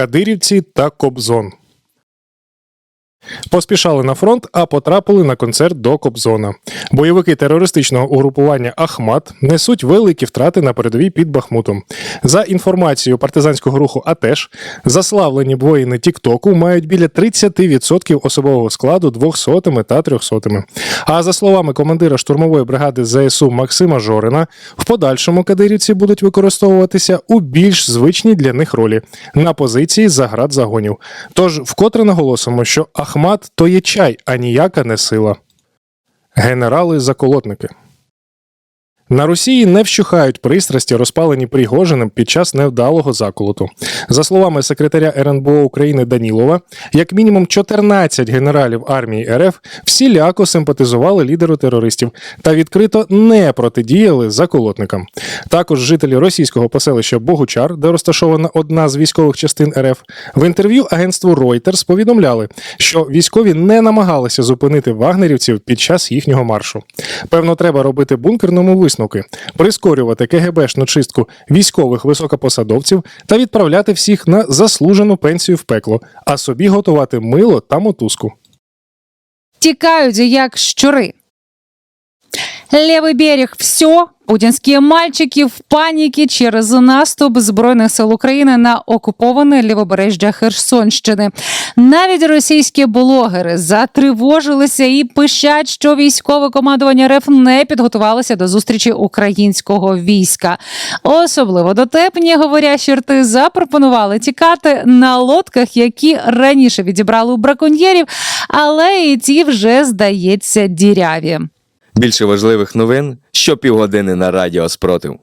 Кадирівці та Кобзон. Поспішали на фронт, а потрапили на концерт до Кобзона. Бойовики терористичного угрупування Ахмат несуть великі втрати на передовій під Бахмутом. За інформацією партизанського руху АТЕШ, заславлені воїни Тіктоку мають біля 30% особового складу 200 та 300. А за словами командира штурмової бригади ЗСУ Максима Жорина, в подальшому кадирівці будуть використовуватися у більш звичній для них ролі на позиції заград загонів. Тож вкотре наголосимо, що Ахмат то є чай, а ніяка не сила. Генерали-заколотники. На Росії не вщухають пристрасті, розпалені Пригожиним під час невдалого заколоту. За словами секретаря РНБО України Данілова, як мінімум 14 генералів армії РФ всіляко симпатизували лідеру терористів та відкрито не протидіяли заколотникам. Також жителі російського поселища Богучар, де розташована одна з військових частин РФ, в інтерв'ю агентству Reuters повідомляли, що військові не намагалися зупинити вагнерівців під час їхнього маршу. Певно, треба робити бункерному висновки, прискорювати КГБшну чистку військових високопосадовців та відправляти всіх на заслужену пенсію в пекло, а собі готувати мило та мотузку. Тікають як щури. Левый берег все. Путінські мальчики в паніки через наступ збройних сил України на окуповане лівобережжя Херсонщини. Навіть російські блогери затривожилися і пишать, що військове командування РФ не підготувалося до зустрічі українського війська. Особливо дотепні говорящі рти запропонували тікати на лодках, які раніше відібрали у браконьєрів, але і ті вже здається діряві. Більше важливих новин щопівгодини на Радіо Спротив.